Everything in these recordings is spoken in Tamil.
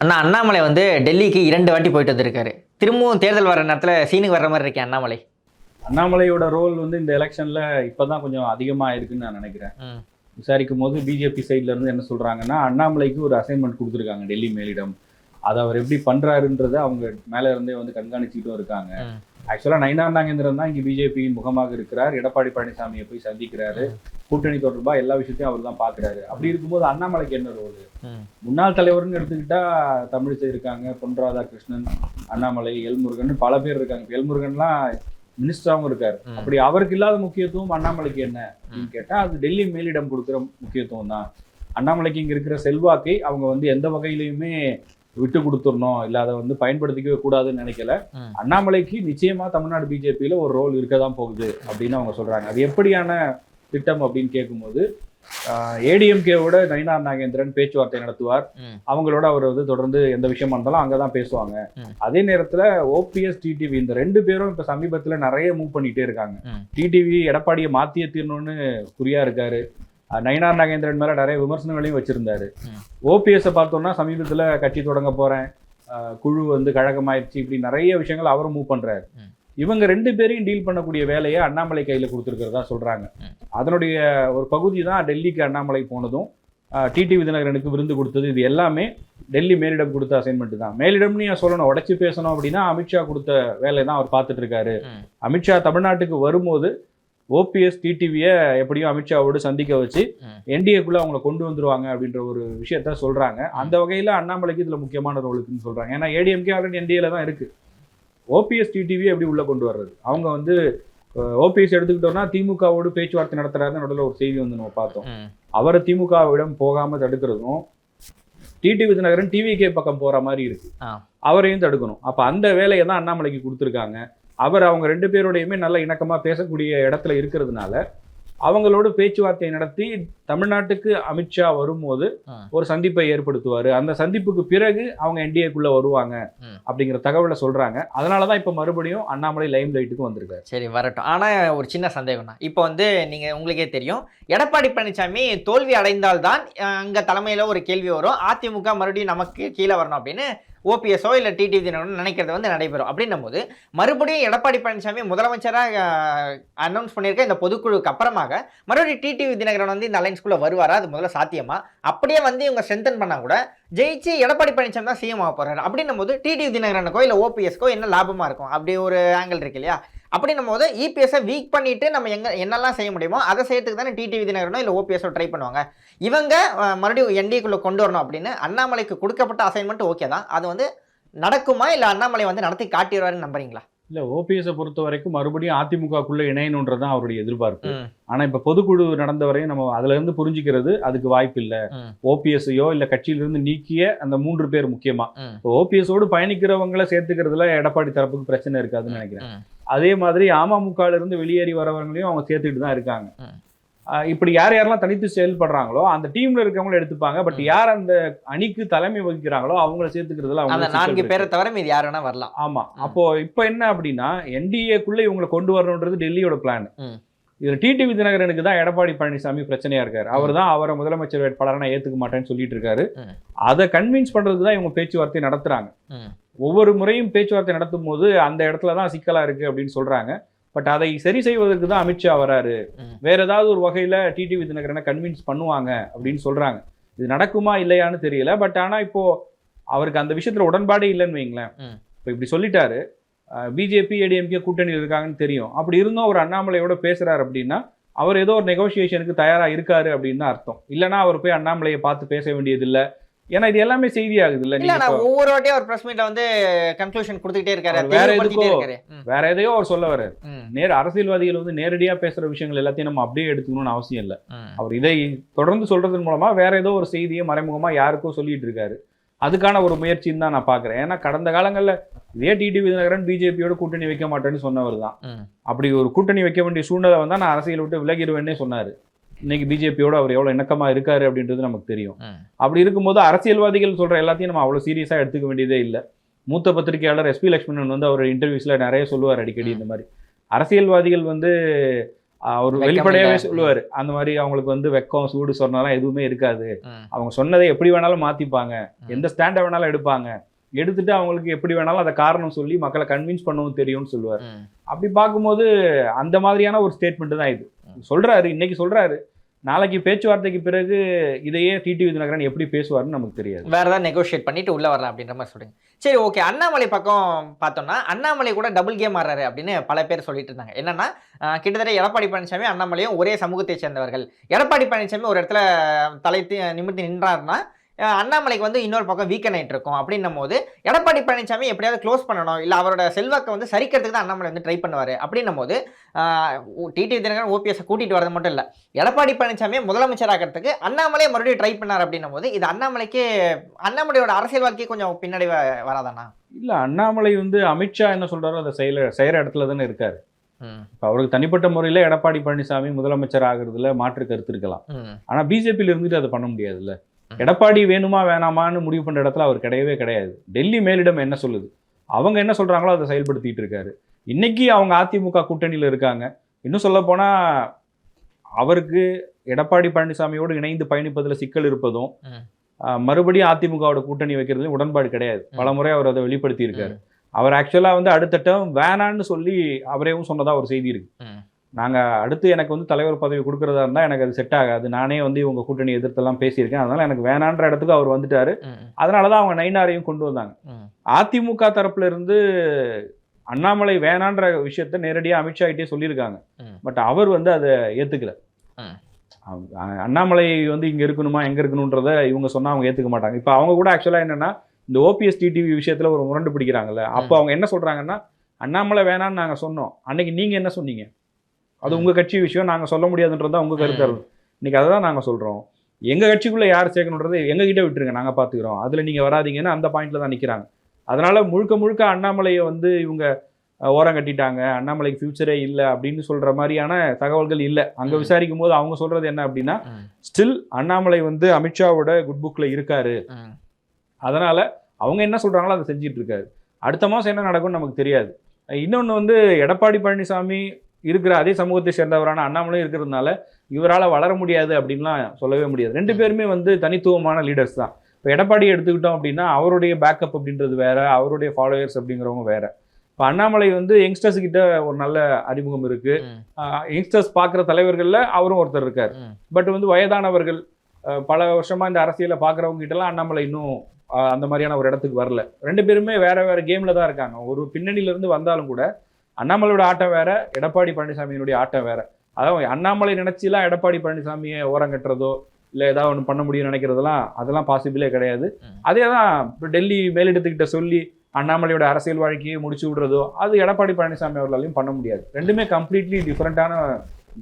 அண்ணா அண்ணாமலை வந்து டெல்லிக்கு இரண்டு வாட்டி போயிட்டு வந்திருக்காரு. திரும்பவும் தேர்தல் வர நேரத்தில் சீனுக்கு வர்ற மாதிரி இருக்கேன் அண்ணாமலை. அண்ணாமலையோட ரோல் வந்து இந்த எலெக்ஷன்ல இப்பதான் கொஞ்சம் அதிகமா இருக்குன்னு நான் நினைக்கிறேன். விசாரிக்கும் போது பிஜேபி சைட்ல இருந்து என்ன சொல்றாங்கன்னா அண்ணாமலைக்கு ஒரு அசைன்மெண்ட் கொடுத்துருக்காங்க டெல்லி மேலிடம். அதை அவர் எப்படி பண்றாருன்றதை அவங்க மேல இருந்தே வந்து கண்காணிச்சுக்கிட்டும் இருக்காங்க. ம். ஆக்சுவலா நயினார் நாகேந்திரன் தான் இங்க பிஜேபியின் முகமாக இருக்கிறார். எடப்பாடி பழனிசாமியை போய் சந்திக்கிறாரு. கூட்டணி தொடர்பா எல்லா விஷயத்தையும் அவர் தான் பாக்குறாரு அப்படி இருக்கும்போது அண்ணாமலைக்கு என்ன ரோல். முன்னாள் தலைவர்னு எடுத்துக்கிட்டா தமிழிசை இருக்காங்க பொன் ராதாகிருஷ்ணன் அண்ணாமலை எல்முருகன் பல பேர் இருக்காங்க. எல்முருகன்லாம் மினிஸ்டராகவும் இருக்காரு. அப்படி அவருக்கு இல்லாத முக்கியத்துவம் அண்ணாமலைக்கு என்ன? அப்படின்னு கேட்டா அது டெல்லி மேலிடம் கொடுக்குற முக்கியத்துவம் தான். அண்ணாமலைக்கு இங்க இருக்கிற செல்வாக்கை அவங்க வந்து எந்த வகையிலையுமே விட்டு கொடுத்துடணும் இல்ல அதை வந்து பயன்படுத்திக்கவே கூடாதுன்னு நினைக்கல. அண்ணாமலைக்கு நிச்சயமா தமிழ்நாடு பிஜேபியில ஒரு ரோல் இருக்க தான் போகுது அப்படின்னு அவங்க சொல்றாங்க அது எப்படியான திட்டம் அப்படின்னு கேட்கும்போது ஏடிஎம்கேவோட நயினார் நாகேந்திரன் பேச்சுவார்த்தை நடத்துவார். அவங்களோட அவர் வந்து தொடர்ந்து எந்த விஷயமா இருந்தாலும் அங்கதான் பேசுவாங்க. அதே நேரத்துல ஓபிஎஸ் டிடிவி இந்த ரெண்டு பேரும் இப்ப சமீபத்துல நிறைய மூவ் பண்ணிட்டே இருக்காங்க. டிடிவி எடப்பாடியை மாத்திய தீரணும்னு குறியா இருக்காரு நயினார் நாகேந்திரன் மேல நிறைய விமர்சனங்களையும் வச்சிருந்தாரு ம். ஓபிஎஸ் பார்த்தோம்னா சமீபத்துல கட்சி தொடங்க போறேன் அஹ் குழு வந்து கழகமாயிருச்சு இப்படி நிறைய விஷயங்கள் அவரும் மூவ் பண்றாரு ம். இவங்க ரெண்டு பேரையும் டீல் பண்ணக்கூடிய வேலையை அண்ணாமலை கையில கொடுத்துருக்கிறதா சொல்றாங்க ம். அதனுடைய ஒரு பகுதி தான் டெல்லிக்கு அண்ணாமலை போனதும் டிடி விதிநகரனுக்கு விருந்து கொடுத்தது இது எல்லாமே டெல்லி மேலிடம் கொடுத்த அசைன்மெண்ட் தான் மேலிடம்னு ஏன் சொல்லணும் உடச்சி பேசணும் அப்படின்னா அமித்ஷா கொடுத்த வேலையை தான் அவர் பார்த்துட்டு இருக்காரு. அமித்ஷா தமிழ்நாட்டுக்கு வரும்போது ஓபிஎஸ் டிடிவியை எப்படியும் அமித்ஷாவோடு சந்திக்க வச்சு. என்டிஏக்குள்ள அவங்கள கொண்டு வந்துருவாங்க அப்படின்ற ஒரு விஷயத்த சொல்றாங்க. அந்த வகையில அண்ணாமலைக்கு இதுல முக்கியமான ரோல் இருக்குன்னு சொல்றாங்க. ஏன்னா ஏடிஎம்கே ஆல்ரெடி என்டிஏல தான் இருக்கு. ஓபிஎஸ் டிடிவி எப்படி உள்ள கொண்டு வர்றது? அவங்க வந்து ஓபிஎஸ் எடுத்துக்கிட்டோம்னா திமுகவோடு பேச்சுவார்த்தை நடத்துறாருன்னு நடுவில் ஒரு செய்தி வந்து நம்ம பார்த்தோம். அவரை திமுகவிடம் போகாம தடுக்கிறதும் டிடி விஜயநகரன் டிவிகே பக்கம் போற மாதிரி இருக்கு. அவரையும் தடுக்கணும். அப்ப அந்த வேலையை தான் அண்ணாமலைக்கு கொடுத்துருக்காங்க. அவர் அவங்க ரெண்டு பேரோடையுமே நல்ல இணக்கமாக பேசக்கூடிய இடத்துல இருக்கிறதுனால அவங்களோட பேச்சுவார்த்தை நடத்தி தமிழ்நாட்டுக்கு அமித்ஷா வரும்போது. ஒரு சந்திப்பை ஏற்படுத்துவாரு. அந்த சந்திப்புக்கு பிறகு அவங்க என்டிஏக்குள்ள வருவாங்க. அப்படிங்கிற தகவலை சொல்றாங்க. அதனாலதான் இப்ப மறுபடியும் அண்ணாமலை லைம் லைட்டுக்கு வந்திருக்காரு. சரி வரட்டும். ஆனால் ஒரு சின்ன சந்தேகம்னா இப்போ வந்து நீங்கள் உங்களுக்கே தெரியும் எடப்பாடி பழனிசாமி தோல்வி அடைந்தால்தான் அங்க தலைமையில் ஒரு கேள்வி வரும். அதிமுக மறுபடியும் நமக்கு கீழே வரணும் அப்படின்னு ஓபிஎஸ்ஓ இல்லை டிடிவி தினகரன் நினைக்கிறது வந்து நடைபெறும். அப்படின்னும் போது மறுபடியும் எடப்பாடி பழனிசாமி முதலமைச்சராக அனௌன்ஸ் பண்ணியிருக்க இந்த பொதுக்குழுக்கு அப்புறமாக மறுபடியும் டிடிவி தினகரன் வந்து இந்த அலைன்ஸ்குள்ளே வருவாரா? அது முதல்ல சாத்தியமா? அப்படியே வந்து இவங்க ஸ்ட்ரென்தன் பண்ணால் கூட ஜெயிச்சு எடப்பாடி பழனிசாமி தான் சிஎம் ஆக போகிறாரு அப்படின்னும் போது டிடிவி தினகரனுக்கோ இல்லை ஓபிஎஸ்க்கோ என்ன லாபமா இருக்கும்? அப்படி ஒரு ஆங்கிள் இருக்கு இல்லையா? அப்படின்னும் போது இபிஎஸை வீக் பண்ணிட்டு நம்ம எங்கே என்னெல்லாம் செய்ய முடியுமோ அதை செய்யறதுக்கு தானே டிடிவி தினகரனோ இல்லை ஓபிஎஸோ ட்ரை பண்ணுவாங்க. இவங்க மறுபடியும் என்டிஏக்குள்ளே கொண்டு வரணும் அப்படின்னு அண்ணாமலைக்கு கொடுக்கப்பட்ட அசைன்மெண்ட் ஓகே தான். அது வந்து நடக்குமா இல்லை அண்ணாமலை வந்து நடத்தி காட்டிடுவாருன்னு நம்புறீங்களா? இல்ல ஓபிஎஸ் பொறுத்த வரைக்கும் மறுபடியும் அதிமுகக்குள்ள இணையணுன்றதான் அவருடைய எதிர்பார்ப்பு. ம், ஆனா இப்ப பொதுக்குழு நடந்த வரையும் நம்ம அதுல இருந்து புரிஞ்சுக்கிறது அதுக்கு வாய்ப்பு இல்ல. ம். ஓபிஎஸ்ஐயோ இல்ல கட்சியில இருந்து நீக்கிய அந்த மூன்று பேர் முக்கியமா. ம். இப்போ ஓபிஎஸோடு பயணிக்கிறவங்களை சேர்த்துக்கிறதுல எடப்பாடி தரப்புக்கு பிரச்சனை இருக்காதுன்னு நினைக்கிறேன். அதே மாதிரி அமமுகல இருந்து வெளியேறி வரவங்களையும் அவங்க சேர்த்துட்டு தான் இருக்காங்க. இப்படி யார் யாரெல்லாம் தனித்து செயல்படுறாங்களோ அந்த டீம்ல இருக்கவங்கள எடுத்துப்பாங்க பட். யார் அந்த அணிக்கு தலைமை வகிக்கிறாங்களோ அவங்கள சேர்த்துக்கிறதுல அவங்க நான்கு பேரை தவிர மீது யார் வேணா வரலாம் ஆமா. அப்போ இப்ப என்ன அப்படின்னா என்டிஏக்குள்ள இவங்களை கொண்டு வரணுன்றது டெல்லியோட பிளான். இதுல டிடிவி தினகரனுக்கு தான் எடப்பாடி பழனிசாமி பிரச்சனையா இருக்காரு அவர் தான் அவரை முதலமைச்சர் வேட்பாளரை நான் ஏத்துக்க மாட்டேன்னு சொல்லிட்டு இருக்காரு. அதை கன்வின்ஸ் பண்றதுக்கு தான் இவங்க பேச்சுவார்த்தை நடத்துறாங்க. ஒவ்வொரு முறையும் பேச்சுவார்த்தை நடத்தும் போது அந்த இடத்துல தான் சிக்கலா இருக்கு அப்படின்னு சொல்றாங்க பட் அதை சரி செய்வதற்கு தான் அமித்ஷா வராரு. வேற ஏதாவது ஒரு வகையில டிடிவி தினகரனை கன்வின்ஸ் பண்ணுவாங்க அப்படின்னு சொல்றாங்க. இது நடக்குமா இல்லையான்னு தெரியல. பட் ஆனா இப்போ அவருக்கு அந்த விஷயத்துல உடன்பாடே இல்லைன்னு வைங்களேன். இப்போ இப்படி சொல்லிட்டாரு. பிஜேபி ஏடிஎம்கே கூட்டணியில் இருக்காங்கன்னு தெரியும். அப்படி இருந்தும் அவர் அண்ணாமலையோட பேசுறாரு அப்படின்னா அவர் ஏதோ ஒரு நெகோசியேஷனுக்கு தயாரா இருக்காரு அப்படின்னு அர்த்தம். இல்லைன்னா அவர் போய் அண்ணாமலையை பார்த்து பேச வேண்டியதில்லை. ஏன்னா இது எல்லாமே செய்தி ஆகுது இல்ல நீங்க ஒவ்வொரு வாட்டியும் ஒரு பிரஸ் மீட்ல வந்து கன்க்ளூஷன் கொடுத்துக்கிட்டே இருக்காரு வேற எதுக்கோ- வேற எதையோ அவர் சொல்ல வர்றாரு. நேர் அரசியல்வாதிகள் வந்து நேரடியா பேசுற விஷயங்கள் எல்லாத்தையும் நம்ம அப்படியே எடுத்துக்கணும்னு அவசியம் இல்லை. அவர் இதை தொடர்ந்து சொல்றதன் மூலமா வேற ஏதோ ஒரு செய்தியை மறைமுகமா யாருக்கோ சொல்லிட்டு இருக்காரு. அதுக்கான ஒரு முயற்சின்னு தான் நான் பாக்குறேன். ஏன்னா கடந்த காலங்கள்ல இதே டிடி விதிநகரன் பிஜேபியோட கூட்டணி வைக்க மாட்டேன்னு சொன்னவர் தான். அப்படி ஒரு கூட்டணி வைக்க வேண்டிய சூழ்நிலை வந்தா நான் அரசியல் விட்டு விலகிடுவேன்னே சொன்னாரு. இன்னைக்கு பிஜேபியோட அவர் எவ்வளவு இணக்கமா இருக்காரு அப்படின்றது நமக்கு தெரியும். அப்படி இருக்கும்போது அரசியல்வாதிகள் சொல்ற எல்லாத்தையும் நம்ம அவ்வளவு சீரியஸா எடுத்துக்க வேண்டியதே இல்லை. மூத்த பத்திரிகையாளர் எஸ்பி லட்சுமணன் வந்து அவர் இன்டர்வியூஸ்ல நிறைய சொல்லுவார் அடிக்கடி இந்த மாதிரி. அரசியல்வாதிகள் வந்து அவர் வெளிப்படையாவே. சொல்லுவாரு. அந்த மாதிரி அவங்களுக்கு வந்து வெக்கம் சூடு சொன்னாலாம் எதுவுமே இருக்காது. அவங்க சொன்னதை எப்படி வேணாலும் மாத்திப்பாங்க. எந்த ஸ்டாண்டை வேணாலும் எடுப்பாங்க. எடுத்துட்டு அவங்களுக்கு எப்படி வேணாலும் அதை காரணம் சொல்லி மக்களை கன்வின்ஸ் பண்ணவும் தெரியும்னு சொல்லுவார். அப்படி பார்க்கும்போது அந்த மாதிரியான ஒரு ஸ்டேட்மெண்ட் தான் இது. சொல்றாரு இன்னைக்கு சொல்றாரு. நாளைக்கு பேச்சுவார்த்தைக்கு பிறகு இதையே டிடி தினகரன் எப்படி பேசுவாருன்னு நமக்கு தெரியாது. வேற ஏதாவது நெகோஷியேட் பண்ணிட்டு உள்ள வரலாம் அப்படின்ற மாதிரி சொல்லுங்க. சரி ஓகே அண்ணாமலை பக்கம் பார்த்தோம்னா அண்ணாமலை கூட டபுள் கேம் ஆடுறாரு அப்படின்னு பல பேர் சொல்லிட்டு இருந்தாங்க. என்னன்னா கிட்டத்தட்ட எடப்பாடி பழனிசாமி அண்ணாமலையும் ஒரே சமூகத்தை சேர்ந்தவர்கள். எடப்பாடி பழனிசாமி ஒரு இடத்துல தலை தி- நிமிர்த்தி நின்றாருன்னா அண்ணாமலைக்கு வந்து இன்னொரு பக்கம் வீக்கன் ஆயிட்டு இருக்கும். அப்படின்னும் போது எடப்பாடி பழனிசாமி எப்படியாவது க்ளோஸ் பண்ணணும். இல்லை அவரோட செல்வாக்கை வந்து சரிக்கிறதுக்கு தான் அண்ணாமலை வந்து ட்ரை பண்ணுவார். அப்படின்னும் போது டிடி தினகரன் ஓபிஎஸ் கூட்டிட்டு வரது மட்டும் இல்லை. எடப்பாடி பழனிசாமியை முதலமைச்சர் ஆக்கிறதுக்கு அண்ணாமலை மறுபடியும் ட்ரை பண்ணார் அப்படின்னும் போது இது அண்ணாமலைக்கு அண்ணாமலையோட அரசியல் வாழ்க்கை கொஞ்சம் பின்னாடி வராதானா இல்ல அண்ணாமலை வந்து அமித்ஷா என்ன சொல்றாரோ அதை செயல செய்யற இடத்துல தானே இருக்காரு. இப்ப அவருக்கு தனிப்பட்ட முறையில எடப்பாடி பழனிசாமி முதலமைச்சர் ஆகுறதுல மாற்று கருத்து இருக்கலாம். ஆனா பிஜேபியில் இருந்துட்டு அதை பண்ண முடியாதுல்ல. எடப்பாடி வேணுமா வேணாமான்னு முடிவு பண்ற இடத்துல அவர் கிடையவே கிடையாது. டெல்லி மேலிடம் என்ன சொல்லுது? அவங்க என்ன சொல்றாங்களோ அதை செயல்படுத்திட்டு இருக்காரு. இன்னைக்கு அவங்க அதிமுக கூட்டணியில இருக்காங்க. இன்னும் சொல்ல போனா அவருக்கு எடப்பாடி பழனிசாமியோடு இணைந்து பயணிப்பதில் சிக்கல் இருப்பதும் மறுபடியும் அதிமுகவோட கூட்டணி வைக்கிறதுல உடன்பாடு கிடையாது. பல முறை அவர் அதை வெளிப்படுத்தி இருக்காரு அவர் ஆக்சுவலா வந்து அடுத்த டேர்ம் வேணான்னு சொல்லி அவரேவும் சொன்னதா ஒரு செய்தி இருக்கு. ம். நாங்க அடுத்து எனக்கு வந்து தலைவர் பதவி கொடுக்கறதா இருந்தா எனக்கு அது செட் ஆகாது. நானே வந்து இவங்க கூட்டணி எதிர்த்தெல்லாம் பேசியிருக்கேன். அதனால எனக்கு வேணான்ற இடத்துக்கு அவர் வந்துட்டாரு. அதனாலதான் அவங்க நைனாரையும் கொண்டு வந்தாங்க. அதிமுக தரப்புல இருந்து அண்ணாமலை வேணான்ற விஷயத்த நேரடியா அமித்ஷா கிட்டே சொல்லியிருக்காங்க. பட் அவர் வந்து அதை. அவ- அண்ணாமலை வந்து இங்க இருக்கணுமா எங்க இருக்கணுன்றத இவங்க சொன்னா அவங்க ஏத்துக்க மாட்டாங்க. இப்ப அவங்க கூட ஆக்சுவலா என்னன்னா இந்த ஓபிஎஸ் டிடிவி விஷயத்துல ஒரு முரண்டு பிடிக்கிறாங்கல்ல. அப்போ அவங்க என்ன சொல்றாங்கன்னா அண்ணாமலை வேணாம்னு நாங்க சொன்னோம். அன்னைக்கு நீங்க என்ன சொன்னீங்க? அது உங்க கட்சி விஷயம் நாங்க சொல்ல முடியாதுன்றதா உங்க கருத்து. இன்னைக்கு அதை தான் நாங்க சொல்றோம். எங்க கட்சிக்குள்ள யார் சேர்க்கணுன்றது எங்க கிட்ட விட்டுருங்க நாங்க பாத்துக்கிறோம். அதுல நீங்க வராதீங்கன்னு அந்த பாயிண்ட்ல தான் நிக்கிறாங்க. அதனால முழுக்க முழுக்க அண்ணாமலையை வந்து இவங்க ஓரம் கட்டிட்டாங்க. அண்ணாமலைக்கு ஃபியூச்சரே இல்லை அப்படின்னு சொல்ற மாதிரியான தகவல்கள் இல்லை. அங்க. விசாரிக்கும் போது அவங்க சொல்றது என்ன அப்படின்னா ஸ்டில் அண்ணாமலை வந்து அமித்ஷாவோட குட் புக்ல இருக்காரு. அதனால அவங்க என்ன சொல்றாங்களோ அதை செஞ்சிட்டு இருக்காரு. அடுத்த மாசம் என்ன நடக்கும்னு நமக்கு தெரியாது. இன்னொன்று வந்து எடப்பாடி பழனிசாமி இருக்கிற அதே சமூகத்தை சேர்ந்தவரான அண்ணாமலையும் இருக்கிறதுனால இவரால் வளர முடியாது அப்படின்லாம் சொல்லவே முடியாது. ரெண்டு பேருமே வந்து தனித்துவமான லீடர்ஸ் தான். இப்போ எடப்பாடி எடுத்துக்கிட்டோம் அப்படின்னா அவருடைய பேக்கப் அப்படின்றது வேற அவருடைய ஃபாலோயர்ஸ் அப்படிங்கிறவங்க வேற. இப்போ அண்ணாமலை வந்து யங்ஸ்டர்ஸ் கிட்ட ஒரு நல்ல அறிமுகம் இருக்கு. யங்ஸ்டர்ஸ் பார்க்குற தலைவர்களில் அவரும் ஒருத்தர் இருக்கார். பட் வந்து வயதானவர்கள் பல வருஷமா இந்த அரசியலை பார்க்குறவங்க கிட்டலாம் அண்ணாமலை இன்னும் அந்த மாதிரியான ஒரு இடத்துக்கு வரல. ரெண்டு பேருமே வேற வேற கேம்ல தான் இருக்காங்க. ஒரு பின்னணியில இருந்து வந்தாலும் கூட அண்ணாமலையோட ஆட்டம் வேற எடப்பாடி பழனிசாமியினுடைய ஆட்டம் வேற. அதாவது அண்ணாமலை நினைச்சுலாம் எடப்பாடி பழனிசாமியை ஓரம் கட்டுறதோ இல்லை ஏதாவது ஒன்று பண்ண முடியும்னு நினைக்கிறதெல்லாம் அதெல்லாம் பாசிபிளே கிடையாது. அதே தான் இப்போ டெல்லி மேலிடத்துக்கிட்ட சொல்லி அண்ணாமலையோட அரசியல் வாழ்க்கையை முடிச்சு விடுறதோ அது எடப்பாடி பழனிசாமி அவர்களாலையும் பண்ண முடியாது. ரெண்டுமே கம்ப்ளீட்லி டிஃப்ரெண்ட்டான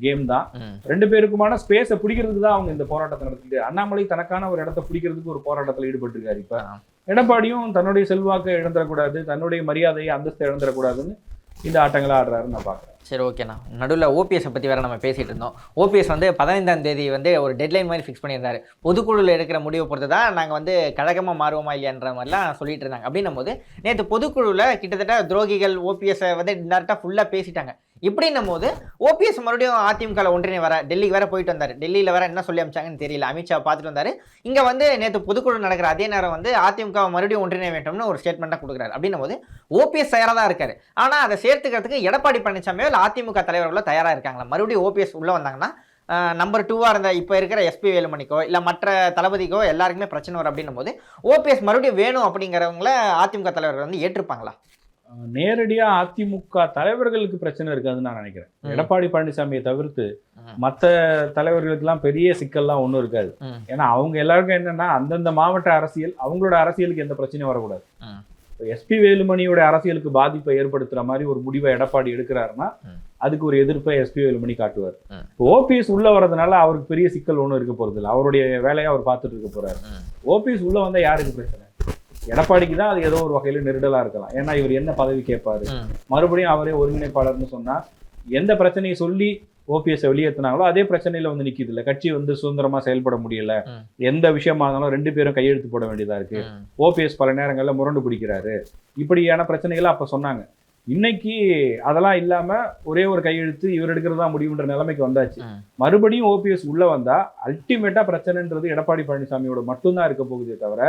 கேம் தான். ரெண்டு பேருக்குமான ஸ்பேஸை பிடிக்கிறதுக்கு தான் அவங்க இந்த போராட்டத்தை நடத்திட்டு அண்ணாமலை தனக்கான ஒரு இடத்த பிடிக்கிறதுக்கு ஒரு போராட்டத்தில் ஈடுபட்டிருக்காரு இப்ப. எடப்பாடியும் தன்னுடைய செல்வாக்கை இழந்துடக்கூடாது தன்னுடைய மரியாதையை அந்தஸ்தை இழந்துடக்கூடாதுன்னு இந்த ஆட்டங்களை ஆடுறாருன்னு நான் பார்க்குறேன். சரி ஓகேண்ணா நடுவில் ஓபிஎஸ் பற்றி வேறு நம்ம பேசிகிட்டு இருந்தோம். ஓபிஎஸ் வந்து பதினைந்தாம் தேதி வந்து ஒரு டெட்லைன் மாதிரி ஃபிக்ஸ் பண்ணியிருந்தாரு. பொதுக்குழுவில் எடுக்கிற முடிவை பொறுத்து தான் நாங்கள் வந்து கழகமாக மாறுவோமா இல்லையான்ற மாதிரிலாம் சொல்லிட்டு இருந்தாங்க. அப்படின்னும் போது நேற்று பொதுக்குழுவில் கிட்டத்தட்ட துரோகிகள் ஓபிஎஸ்ஸை வந்து டேரெக்டாக ஃபுல்லாக பேசிட்டாங்க. இப்படின்னும் போது ஓபிஎஸ் மறுபடியும் அதிமுகவில் ஒன்றிணை வர டெல்லிக்கு வேற போயிட்டு வந்தார். டெல்லியில் வேற என்ன சொல்லி அமிச்சாங்கன்னு தெரியல. அமித்ஷா பார்த்துட்டு வந்தார். இங்கே வந்து நேற்று பொதுக்குழு நடக்கிற அதே நேரம் வந்து அதிமுக மறுபடியும் ஒன்றிணை வேண்டும்னு ஒரு ஸ்டேட்மெண்ட்டாக கொடுக்குறாரு. அப்படின்னும் போது ஓபிஎஸ் தயாராக தான் இருக்காரு. ஆனால் அதை சேர்த்துக்கிறதுக்கு எடப்பாடி பழனிசாமியோ இல்லை அதிமுக தலைவர்களோ தயாராக இருக்காங்களா? மறுபடியும் ஓபிஎஸ் உள்ளே வந்தாங்கன்னா நம்பர் டூவாக இருந்த இப்போ இருக்கிற எஸ்பி வேலுமணிக்கோ இல்லை மற்ற தளபதிக்கோ எல்லாருக்குமே பிரச்சனை வரும் அப்படின்னும் போது ஓபிஎஸ் மறுபடியும் வேணும் அப்படிங்கிறவங்கள அதிமுக தலைவர்கள் வந்து ஏற்றுப்பாங்களா? நேரடியா அதிமுக தலைவர்களுக்கு பிரச்சனை இருக்காதுன்னு நான் நினைக்கிறேன். எடப்பாடி பழனிசாமியை தவிர்த்து. மற்ற தலைவர்களுக்கெல்லாம் பெரிய சிக்கல்லாம் ஒன்றும் இருக்காது. ஏன்னா அவங்க எல்லாருக்கும் என்னன்னா அந்தந்த மாவட்ட அரசியல் அவங்களோட அரசியலுக்கு எந்த பிரச்சனையும் வரக்கூடாது. எஸ்பி வேலுமணியோட அரசியலுக்கு பாதிப்பை ஏற்படுத்துற மாதிரி ஒரு முடிவை எடப்பாடி எடுக்கிறாருன்னா. அதுக்கு ஒரு எதிர்ப்பை எஸ்பி வேலுமணி காட்டுவார். ஓபிஎஸ் உள்ள வரதுனால அவருக்கு பெரிய சிக்கல் ஒன்றும் இருக்க போறது இல்லை அவருடைய வேலையை அவர் பார்த்துட்டு இருக்க போறாரு. ஓபிஎஸ் உள்ள வந்தா யாருக்கு பிரச்சனை எடப்பாடிக்கு தான் அது ஏதோ ஒரு வகையில நெருடலா இருக்கலாம் ஏன்னா இவர் என்ன பதவி கேட்பாரு. மறுபடியும் அவரே ஒருங்கிணைப்பாளர்னு சொன்னா எந்த பிரச்சனையை சொல்லி ஓபிஎஸ் வெளியேற்றினாங்களோ அதே பிரச்சனையில வந்து நிக்குது இல்ல கட்சி வந்து சுதந்திரமா செயல்பட முடியல. எந்த விஷயமா இருந்தாலும் ரெண்டு பேரும் கையெழுத்து போட வேண்டியதா இருக்கு. ஓபிஎஸ் பல நேரங்கள்ல முரண்டு பிடிக்கிறாரு இப்படியான பிரச்சனைகளை அப்ப சொன்னாங்க இன்னைக்கு அதெல்லாம் இல்லாம ஒரே ஒரு கையெழுத்து இவர் எடுக்கிறதா முடிவுன்ற நிலைமைக்கு வந்தாச்சு. மறுபடியும் ஓபிஎஸ் உள்ள வந்தா அல்டிமேட்டா பிரச்சனைன்றது எடப்பாடி பழனிசாமியோட மட்டும்தான் இருக்க போகுதே தவிர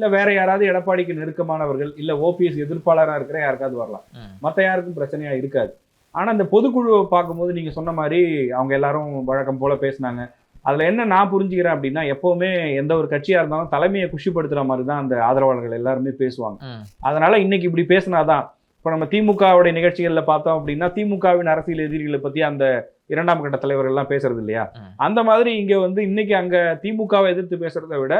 இல்ல வேற யாராவது எடப்பாடிக்கு நெருக்கமானவர்கள் இல்ல ஓபிஎஸ் எதிர்ப்பாளரா இருக்கிற யாருக்காவது வரலாம் ம். மத்த யாருக்கும் பிரச்சனையா இருக்காது ஆனா இந்த பொதுக்குழுவை பார்க்கும்போது நீங்க சொன்ன மாதிரி அவங்க எல்லாரும் வழக்கம் போல பேசினாங்க அதுல என்ன நான் புரிஞ்சுக்கிறேன் அப்படின்னா எப்பவுமே எந்த ஒரு கட்சியா இருந்தாலும் தலைமையை குஷிப்படுத்துற மாதிரி தான் அந்த ஆதரவாளர்கள் எல்லாருமே பேசுவாங்க. அதனால இன்னைக்கு இப்படி பேசினாதான் இப்போ நம்ம திமுகவுடைய நிகழ்ச்சிகள்ல பார்த்தோம் அப்படின்னா திமுகவின் அரசியல் எதிரிகளை பத்தி அந்த இரண்டாம் கட்ட தலைவர்கள் எல்லாம் பேசுறது இல்லையா. அந்த மாதிரி இங்க வந்து இன்னைக்கு அங்க திமுகவை எதிர்த்து பேசுறதை விட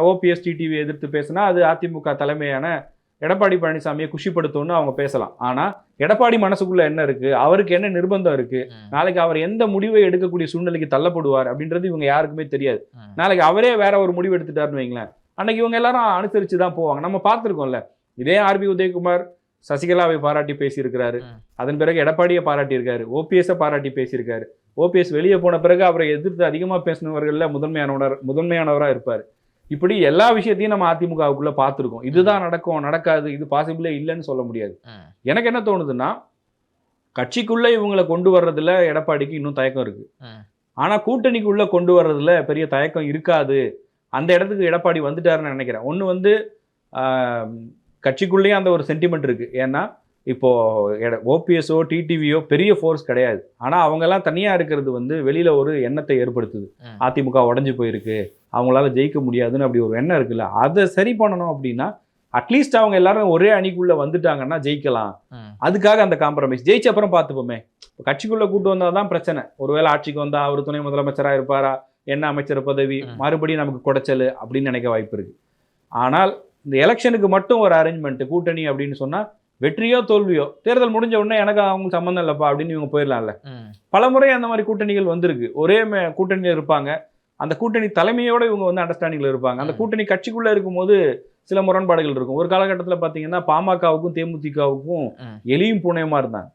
ஓபிஎஸ் டிடிவி எதிர்த்து பேசினா அது அதிமுக தலைமையான எடப்பாடி பழனிசாமியை குஷிப்படுத்தும்னு அவங்க பேசலாம். ஆனா எடப்பாடி மனசுக்குள்ள என்ன இருக்கு? அவருக்கு என்ன நிர்பந்தம் இருக்கு. நாளைக்கு அவர் எந்த முடிவை எடுக்கக்கூடிய சூழ்நிலைக்கு தள்ளப்படுவார் அப்படின்றது இவங்க யாருக்குமே தெரியாது. நாளைக்கு அவரே வேற ஒரு முடிவு எடுத்துட்டாருன்னு வைங்களேன். அன்னைக்கு இவங்க எல்லாரும் அனுசரிச்சு தான் போவாங்க. நம்ம பார்த்துருக்கோம்ல. இதே ஆர்பி உதயகுமார் சசிகலாவை பாராட்டி பேசியிருக்கிறாரு. அதன் பிறகு எடப்பாடியை பாராட்டி இருக்காரு. ஓபிஎஸ்ஸை பாராட்டி பேசியிருக்காரு. ஓபிஎஸ் வெளியே போன பிறகு அவரை எதிர்த்து அதிகமா பேசினவர்கள்ல முதன்மையானவர் முதன்மையானவரா இருப்பார். இப்படி எல்லா விஷயத்தையும் நம்ம அதிமுகவுக்குள்ள பார்த்துருக்கோம். இதுதான் நடக்கும் நடக்காது இது பாசிபிளே இல்லைன்னு சொல்ல முடியாது. எனக்கு என்ன தோணுதுன்னா கட்சிக்குள்ள இவங்களை கொண்டு வர்றதுல எடப்பாடிக்கு இன்னும் தயக்கம் இருக்கு. ம். ஆனா கூட்டணிக்குள்ள கொண்டு வர்றதுல பெரிய தயக்கம் இருக்காது. அந்த இடத்துக்கு எடப்பாடி வந்துட்டாருன்னு நினைக்கிறேன். ஒன்று வந்து ஆம், கட்சிக்குள்ளேயே அந்த ஒரு சென்டிமெண்ட் இருக்கு. ஏன்னா இப்போ ஓபிஎஸ்ஓ டிடிவியோ பெரிய ஃபோர்ஸ் கிடையாது. ஆனா அவங்க எல்லாம் தனியா இருக்கிறது வந்து வெளியில ஒரு எண்ணத்தை ஏற்படுத்துது. அதிமுக உடஞ்சு போயிருக்கு. அவங்களால ஜெயிக்க முடியாதுன்னு அப்படி ஒரு எண்ணம் இருக்குல்ல அதை சரி பண்ணணும் அப்படின்னா அட்லீஸ்ட் அவங்க எல்லாரும் ஒரே அணிக்குள்ள வந்துட்டாங்கன்னா ஜெயிக்கலாம். அதுக்காக அந்த காம்ப்ரமைஸ் ஜெயிச்ச அப்புறம் பார்த்துப்போமே. கட்சிக்குள்ள கூட்டு வந்தால் தான் பிரச்சனை. ஒருவேளை ஆட்சிக்கு வந்தா அவர் துணை முதலமைச்சராக இருப்பாரா? என்ன அமைச்சர் பதவி. மறுபடியும் நமக்கு குடைச்சல் அப்படின்னு நினைக்க வாய்ப்பு இருக்கு. ஆனால் இந்த எலெக்ஷனுக்கு மட்டும் ஒரு அரேஞ்ச்மெண்ட் கூட்டணி அப்படின்னு சொன்னா வெற்றியோ தோல்வியோ தேர்தல் முடிஞ்ச உடனே எனக்கு அவங்க சம்மந்தம் இல்லப்பா அப்படின்னு இவங்க போயிடலாம்ல. ம். பலமுறை அந்த மாதிரி கூட்டணிகள் வந்திருக்கு. ஒரே கூட்டணியில் இருப்பாங்க. அந்த கூட்டணி தலைமையோட இவங்க வந்து அண்டர்ஸ்டாண்டிங்ல இருப்பாங்க. அந்த. கூட்டணி கட்சிக்குள்ள இருக்கும்போது சில முரண்பாடுகள் இருக்கும். ஒரு காலகட்டத்தில் பார்த்தீங்கன்னா பாமகவுக்கும் தேமுதிகவுக்கும். எலியும் பூனையுமா இருந்தாங்க.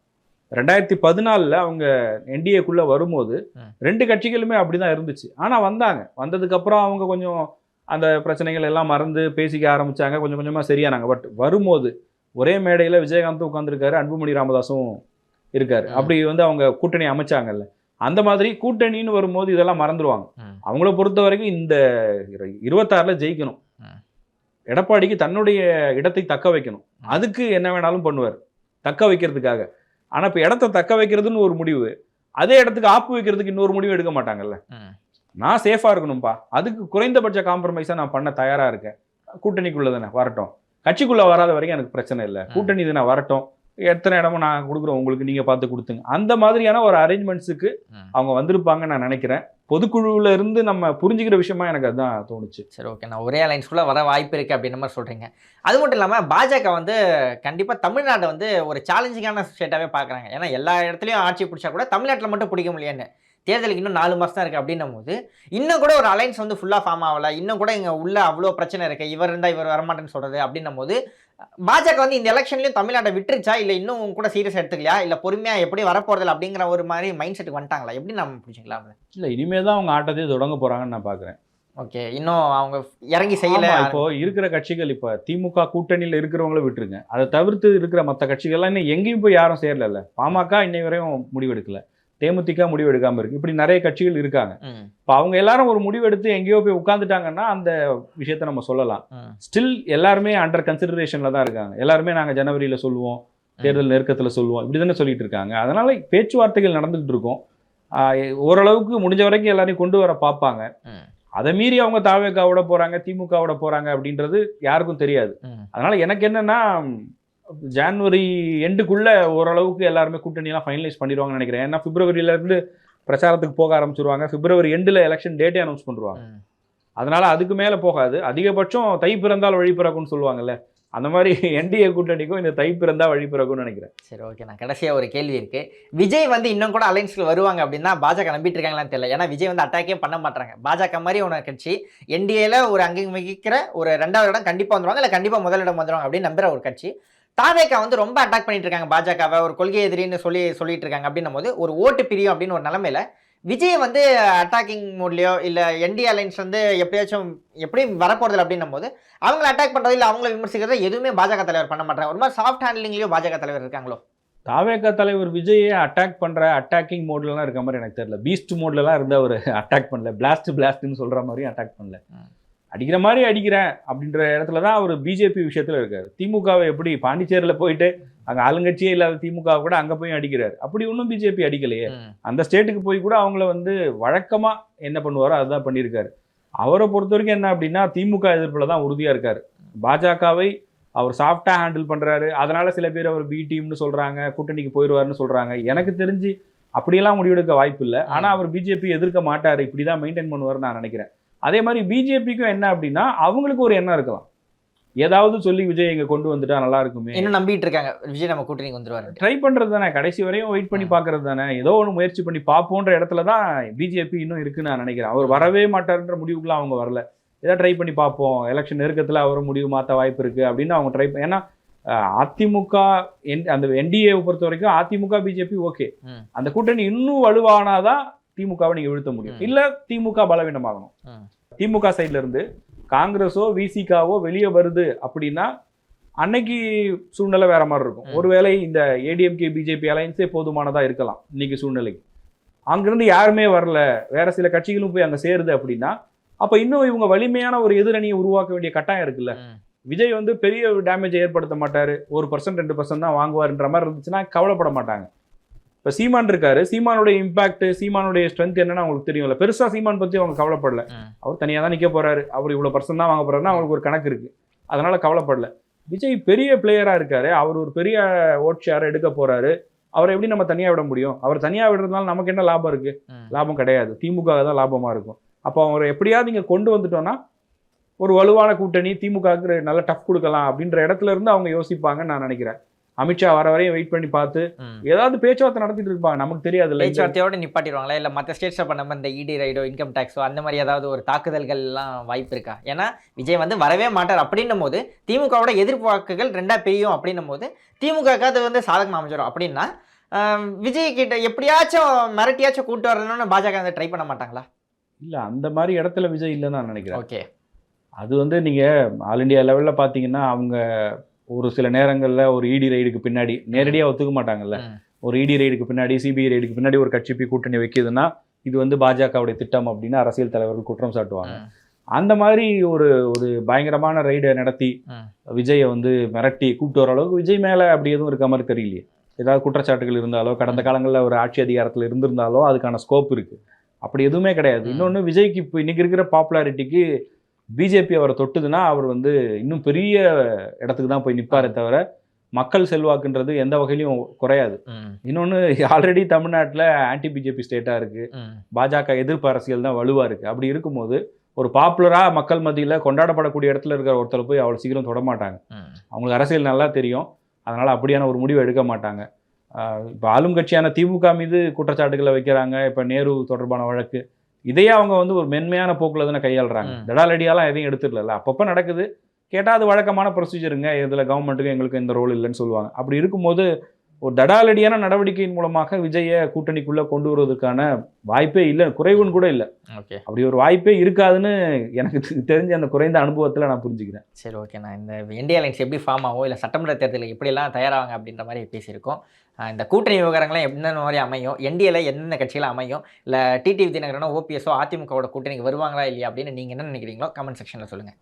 ரெண்டாயிரத்தி பதினாலில் அவங்க என்டிஏக்குள்ள வரும்போது. ரெண்டு கட்சிகளுமே அப்படிதான் இருந்துச்சு. ஆனா வந்தாங்க. வந்ததுக்கு அப்புறம் அவங்க கொஞ்சம் அந்த பிரச்சனைகள் எல்லாம் மறந்து பேசிக்க ஆரம்பிச்சாங்க. கொஞ்சம் கொஞ்சமா சரியானாங்க. பட் வரும்போது ஒரே மேடையில விஜயகாந்த் உட்காந்துருக்காரு அன்புமணி ராமதாஸும் இருக்காரு. அப்படி வந்து அவங்க கூட்டணி அமைச்சாங்கல்ல. அந்த மாதிரி கூட்டணின்னு வரும்போது இதெல்லாம் மறந்துடுவாங்க. அவங்கள பொறுத்த வரைக்கும் இந்த இரு- இருபத்தாறுல ஜெயிக்கணும். எடப்பாடிக்கு தன்னுடைய இடத்தை தக்க வைக்கணும். அதுக்கு என்ன வேணாலும் பண்ணுவார். தக்க வைக்கிறதுக்காக. ஆனா இப்ப இடத்த தக்க வைக்கிறதுன்னு ஒரு முடிவு அதே இடத்துக்கு ஆப்பு வைக்கிறதுக்கு இன்னொரு முடிவு எடுக்க மாட்டாங்கல்ல. நான் சேஃபா இருக்கணும்பா. அதுக்கு குறைந்தபட்ச காம்ப்ரமைஸா நான் பண்ண தயாரா இருக்கேன். கூட்டணிக்குள்ள தானே வரட்டும். கட்சிக்குள்ள வராத வரைக்கும் எனக்கு பிரச்சனை இல்லை. கூட்டணி தானே வரட்டும். எத்தனை இடமும் நான் கொடுக்குறோம் உங்களுக்கு நீங்க பார்த்து கொடுத்துங்க. அந்த மாதிரியான ஒரு அரேஞ்ச்மெண்ட்ஸுக்கு. அவங்க வந்திருப்பாங்கன்னு நான் நினைக்கிறேன். பொதுக்குழுவுல இருந்து நம்ம புரிஞ்சுக்கிற விஷயமா எனக்கு அதுதான் தோணுச்சு. சரி ஓகே நான் ஒரே அலைன்ஸ்குள்ளே வர வாய்ப்பு இருக்குது அப்படின்ற மாதிரி சொல்கிறீங்க அது மட்டும் இல்லாமல் பாஜக வந்து கண்டிப்பாக தமிழ்நாட்டை வந்து ஒரு சேலஞ்சிங்கான ஸ்டேட்டாகவே பார்க்குறாங்க. ஏன்னா எல்லா இடத்துலையும் ஆட்சி பிடிச்சா கூட தமிழ்நாட்டில் மட்டும் பிடிக்க முடியலன்னு. தேர்தலுக்கு இன்னும் நாலு மாதம் தான் இருக்குது அப்படின்னும் போது இன்னும் கூட ஒரு அலைன்ஸ் வந்து ஃபுல்லாக ஃபார்ம் ஆகலை. இன்னும் கூட இங்கே உள்ள அவ்வளோ பிரச்சனை இருக்குது இவர் இருந்தால் இவர் வரமாட்டேன்னு சொல்கிறது அப்படின்னும் போது பாஜக வந்து இந்த எலெக்ஷன்லையும் தமிழ்நாட்டை விட்டுருச்சா? இல்லை இன்னும் கூட சீரியஸ் எடுத்துக்கலையா? இல்லை பொறுமையாக எப்படி வரப்போறதில்ல அப்படிங்கிற ஒரு மாதிரி மைண்ட் செட்டுக்கு வந்துட்டாங்களா? எப்படி நம்ம பிடிச்சிக்கலாம் இல்ல இனிமே தான் அவங்க ஆட்டத்தையே தொடங்க போறாங்கன்னு நான் பாக்குறேன். ஓகே இன்னும் அவங்க இறங்கி செய்யல. இப்போ இருக்கிற கட்சிகள் இப்ப திமுக கூட்டணியில இருக்கிறவங்கள விட்டுருங்க. அதை தவிர்த்து இருக்கிற மற்ற கட்சிகள்லாம் இன்னும் எங்கேயும் போய் யாரும் சேரல பாமக இன்னை வரையும் முடிவெடுக்கல. தேமுதிக முடிவெடுக்காம இருக்கு. இப்படி நிறைய கட்சிகள் இருக்காங்க. இப்போ அவங்க எல்லாரும் ஒரு முடிவெடுத்து எங்கேயோ போய் உட்காந்துட்டாங்கன்னா அந்த விஷயத்த நம்ம சொல்லலாம். ஸ்டில் எல்லாருமே அண்டர் கன்சிடரேஷன்ல தான் இருக்காங்க. எல்லாருமே நாங்க ஜனவரியில சொல்லுவோம். தேர்தல் நெருக்கத்துல சொல்லுவோம். இப்படி தானே சொல்லிட்டு இருக்காங்க. அதனால பேச்சுவார்த்தைகள் நடந்துகிட்டு இருக்கும். ஓரளவுக்கு முடிஞ்ச வரைக்கும் எல்லாரையும் கொண்டு வர பார்ப்பாங்க. அதை மீறி அவங்க தாவேக்காவோட போறாங்க திமுகவோட போறாங்க அப்படின்றது யாருக்கும் தெரியாது. அதனால எனக்கு என்னன்னா ஜான்வரி எண்டுக்குள்ள ஓரளவுக்கு எல்லாருமே கூட்டணி எல்லாம் ஃபைனலைஸ் பண்ணிடுவாங்கன்னு நினைக்கிறேன். ஏன்னா பிப்ரவரியில இருந்து பிரச்சாரத்துக்கு போக ஆரம்பிச்சிருவாங்க. பிப்ரவரி எண்டில் எலெக்ஷன் டேட்டே அனௌன்ஸ் பண்ணுவாங்க. அதனால அதுக்கு மேல போகாது. அதிகபட்சம் தை பிறந்தால் வழி பிறக்கும்னு சொல்லுவாங்கல்ல. அந்த மாதிரி என்டிஏ கூட்டணிக்கும் இந்த தை பிறந்தா வழி பிறக்கும்னு நினைக்கிறேன். சரி ஓகே நான் கடைசியாக ஒரு கேள்வி இருக்கு. விஜய் வந்து இன்னும் கூட அலைன்ஸ்ல வருவாங்க அப்படின்னா பாஜக நம்பிட்டு இருக்காங்களான்னு தெரியல. ஏன்னா விஜய் வந்து அட்டாக்கே பண்ண மாட்டாங்க. பாஜக மாதிரி ஒரு கட்சி என்டிஏல ஒரு அங்கம் வகிக்கிற ஒரு ரெண்டாவது இடம் கண்டிப்பா வந்துருவாங்க. இல்லை கண்டிப்பா முதலிடம் வந்துருவாங்க அப்படின்னு நம்புற ஒரு கட்சி. தாவேக்கா வந்து ரொம்ப அட்டாக் பண்ணிட்டு இருக்காங்க பாஜகவை. ஒரு கொள்கை எதிரின்னு சொல்லி சொல்லிட்டு இருக்காங்க அப்படின்னும் போது ஒரு ஓட்டு பிரியும் அப்படின்னு ஒரு நிலைமையில விஜய் வந்து அட்டாக்கிங் மோட்லயோ இல்ல என்டி அலைன்ஸ் வந்து எப்படியாச்சும் எப்படியும் வரப்போறதில்ல அப்படின்னும் போது அவங்கள அட்டாக் பண்றது இல்ல அவங்கள விமர்சிக்கிறது எதுவுமே பாஜக தலைவர் பண்ண மாட்டாங்க. ஒரு மாதிரி சாஃப்ட் ஹேண்ட்லிங்லயும் பாஜக தலைவர் இருக்காங்களோ? தாவேக தலைவர் விஜயை அட்டாக் பண்ற அட்டாக்கிங் மோட்லலாம் இருக்க மாதிரி எனக்கு தெரியல. பீஸ்ட் மோட்லலாம் இருந்து அவர் அட்டாக் பண்ணல. பிளாஸ்ட் பிளாஸ்ட்னு சொல்ற மாதிரி அட்டாக் பண்ணல. அடிக்கிற மாதிரி அடிக்கிறேன் அப்படின்ற இடத்துல தான் அவர் பிஜேபி விஷயத்துல இருக்காரு. திமுகவை எப்படி பாண்டிச்சேரியில போயிட்டு அங்க ஆளுங்கட்சியே இல்லாத திமுக கூட அங்க போய் அடிக்கிறாரு. அப்படி ஒன்றும் பிஜேபி அடிக்கலையே. அந்த ஸ்டேட்டுக்கு போய் கூட அவங்கள வந்து வழக்கமா என்ன பண்ணுவாரோ அதுதான் பண்ணியிருக்காரு. அவரை பொறுத்த வரைக்கும் என்ன அப்படின்னா திமுக எதிர்ப்புல தான் உறுதியா இருக்காரு. பாஜகவை அவர் சாஃப்டா ஹேண்டில் பண்றாரு. அதனால சில பேர் அவர் பி டீம்னு சொல்றாங்க கூட்டணிக்கு போயிடுவாருன்னு சொல்றாங்க. எனக்கு தெரிஞ்சு அப்படியெல்லாம் முடிவெடுக்க வாய்ப்பு இல்லை. ஆனா அவர் பிஜேபி எதிர்க்க மாட்டாரு. இப்படிதான் மெயின்டைன் பண்ணுவாருன்னு நான் நினைக்கிறேன். அதே மாதிரி பிஜேபிக்கும் என்ன அப்படின்னா அவங்களுக்கு ஒரு எண்ணம் இருக்கலாம். ஏதாவது சொல்லி விஜய் இங்க கொண்டு வந்துட்டா நல்லா இருக்குமே. இன்னும் நம்பிட்டு இருக்காங்க. விஜய் நம்ம கூட்டணிக்கு வந்துருவாரு ட்ரை பண்றது தானே. கடைசி வரையும் வெயிட் பண்ணி பார்க்கறது தானே. ஏதோ ஒன்று முயற்சி பண்ணி பார்ப்போன்ற இடத்துல தான் பிஜேபி இன்னும் இருக்குன்னு நான் நினைக்கிறேன். அவர் வரவே மாட்டாருன்ற முடிவுக்குலாம் அவங்க வரல. ஏதோ ட்ரை பண்ணி பார்ப்போம் எலெக்ஷன் நெருக்கத்தில் அவர் முடிவு மாற்ற வாய்ப்பு இருக்கு அப்படின்னு அவங்க ட்ரை ஏன்னா அதிமுக என்- அந்த என்டிஏவை பொறுத்த வரைக்கும் அதிமுக பிஜேபி ஓகே. அந்த கூட்டணி இன்னும் வலுவானாதான் திமுகவை நீங்க வீழ்த்த முடியும். இல்ல திமுக பலவீனமாகணும். திமுக சைடுல இருந்து காங்கிரஸோ விசிகாவோ வெளியே வருது அப்படின்னா அன்னைக்கு சூழ்நிலை வேற மாதிரி இருக்கும். ஒருவேளை இந்த ஏடிஎம்கே பிஜேபி அலைன்ஸே போதுமானதா இருக்கலாம் இன்னைக்கு சூழ்நிலைக்கு அங்கிருந்து யாருமே வரல வேற சில கட்சிகளும் போய் அங்க சேருது அப்படின்னா அப்ப இன்னும் இவங்க வலிமையான ஒரு எதிரணியை உருவாக்க வேண்டிய கட்டாயம் இருக்குல்ல. விஜய் வந்து பெரிய டேமேஜ் ஏற்படுத்த மாட்டாரு ஒரு பர்சன்ட் ரெண்டு பர்சன்ட் தான் வாங்குவாருன்ற மாதிரி இருந்துச்சுன்னா கவலைப்பட மாட்டாங்க இப்போ சீமான் இருக்காரு சீமானுடைய இம்பாக்ட் சீமானுடைய ஸ்ட்ரென்த் என்னன்னு அவங்களுக்கு தெரியும்ல. பெருசா சீமான் பத்தி அவங்க கவலைப்படல. அவர் தனியா தான் நிக்க போறாரு. அவர் இவ்வளவு பர்சன்ட் தான் வாங்க போறாருன்னா அவங்களுக்கு ஒரு கணக்கு இருக்கு. அதனால கவலைப்படல. விஜய் பெரிய பிளேயரா இருக்காரு. அவர் ஒரு பெரிய ஓட் ஷேர் எடுக்க போறாரு. அவரை எப்படி நம்ம தனியா விட முடியும்? அவர் தனியா விடுறதுனால நமக்கு என்ன லாபம் இருக்கு. லாபம் கிடையாது. திமுக தான் லாபமா இருக்கும். அப்போ அவரை எப்படியாவது இங்க கொண்டு வந்துட்டோம்னா ஒரு வலுவான கூட்டணி திமுகவுக்கு நல்ல டஃப் கொடுக்கலாம் அப்படின்ற இடத்துல இருந்து அவங்க யோசிப்பாங்கன்னு நான் நினைக்கிறேன். அமித்ஷா வர வரையும் வெயிட் பண்ணி பார்த்து. ஏதாவது பேச்சுவார்த்தை நடத்திட்டு இருப்பாங்க நமக்கு தெரியாதுல்ல இந்த- பேச்சுவார்த்தையோட நிப்பாட்டிடுவாங்களா? இல்ல மற்ற ஸ்டேட்ஸ்ல பண்ண இந்த இடி ரைடோ இன்கம் டேக்ஸோ அந்த மாதிரி ஏதாவது ஒரு தாக்குதல்கள் எல்லாம் வாய்ப்பு இருக்கா? ஏன்னா விஜய் வந்து வரவே மாட்டார் அப்படின்னும் போது திமுகவோட எதிர்ப்பு வாக்குகள் ரெண்டா பிரியும் அப்படின்னும் போது திமுக அது வந்து சாதகம் அமைச்சிடும் அப்படின்னா விஜய் கிட்ட எப்படியாச்சும் மிரட்டியாச்சும் கூட்டு வரணும்னு பாஜக வந்து ட்ரை பண்ண மாட்டாங்களா? இல்ல அந்த மாதிரி இடத்துல விஜய் இல்லைன்னு நான் நினைக்கிறேன். ஓகே. அது வந்து நீங்க ஆல் இந்தியா லெவல்ல பாத்தீங்கன்னா அவங்க ஒரு சில நேரங்கள்ல ஒரு இடி ரைடுக்கு பின்னாடி நேரடியா ஒத்துக்க மாட்டாங்கல்ல. ஒரு இடி ரைடுக்கு பின்னாடி சிபிஐ ரைடுக்கு பின்னாடி ஒரு கட்சி போய் கூட்டணி வைக்குதுன்னா இது வந்து பாஜகவுடைய திட்டம் அப்படின்னு அரசியல் தலைவர்கள் குற்றம் சாட்டுவாங்க. அந்த மாதிரி ஒரு ஒரு பயங்கரமான ரைடை நடத்தி. விஜயை வந்து மிரட்டி கூப்பிட்டு வர அளவுக்கு விஜய் மேல அப்படி எதுவும் இருக்க மாதிரி தெரியலையே ஏதாவது குற்றச்சாட்டுகள் இருந்தாலோ கடந்த காலங்களில் ஒரு ஆட்சி அதிகாரத்தில் இருந்திருந்தாலோ அதுக்கான ஸ்கோப் இருக்கு அப்படி எதுவுமே கிடையாது. இன்னொன்று விஜய்க்கு இப்போ இன்னைக்கு இருக்கிற பாப்புலாரிட்டிக்கு பிஜேபி அவரை தொட்டுதுன்னா அவர் வந்து இன்னும் பெரிய இடத்துக்கு தான் போய் நிற்பாரே தவிர மக்கள் செல்வாக்குன்றது எந்த வகையிலையும் குறையாது. இன்னொன்று ஆல்ரெடி தமிழ்நாட்டில் ஆன்டி பிஜேபி ஸ்டேட்டாக இருக்கு. ம். பாஜக எதிர்ப்பு அரசியல் தான் வலுவாக இருக்குது அப்படி இருக்கும்போது ஒரு பாப்புலராக மக்கள் மத்தியில் கொண்டாடப்படக்கூடிய இடத்துல இருக்கிற ஒருத்தர் போய் அவ்வளோ சீக்கிரம் தொட மாட்டாங்க. ம். அவங்களுக்கு அரசியல் நல்லா தெரியும். அதனால் அப்படியான ஒரு முடிவை எடுக்க மாட்டாங்க. இப்போ ஆளும் கட்சியான திமுக மீது குற்றச்சாட்டுகளை வைக்கிறாங்க. இப்போ நேரு தொடர்பான வழக்கு. இதையே அவங்க வந்து ஒரு மென்மையான போக்கில் தானே கையாளுறாங்க. தடாலடியாலாம் எதையும் எடுத்துடல அப்பப்போ நடக்குது. கேட்டால் அது வழக்கமான ப்ரொசீஜருங்க இதில் கவர்மெண்ட்டுக்கு எங்களுக்கு இந்த ரோல் இல்லைன்னு சொல்லுவாங்க. அப்படி இருக்கும்போது ஒரு தடாலடியான நடவடிக்கையின் மூலமாக விஜயை கூட்டணிக்குள்ளே கொண்டு வருவதற்கான வாய்ப்பே இல்லை. குறைவுன்னு கூட இல்லை. ஓகே. அப்படி ஒரு வாய்ப்பே இருக்காதுன்னு எனக்கு தெரிஞ்ச அந்த குறைந்த அனுபவத்தில் நான் புரிஞ்சுக்கிறேன். சரி ஓகே. நான் இந்த இந்தியா அலைன்ஸ் எப்படி ஃபார்ம் ஆகும் இல்லை சட்டமன்ற தேர்தலில் எப்படியெல்லாம் தயாராவாங்க அப்படின்ற மாதிரி பேசியிருக்கோம். இந்த கூட்டணி விவகாரங்கள்லாம் என்னென்ன மாதிரி அமையும்? என்டிஏல என்னென்ன கட்சிகள் அமையும்? இல்லை டிடிவி தினகரனோ ஓபிஎஸ்ஓ அதிமுகவோட கூட்டணிக்கு வருவாங்களா இல்லையா அப்படின்னு நீங்கள் என்ன நினைக்கிறீங்களோ கமெண்ட் செக்ஷனில் சொல்லுங்கள்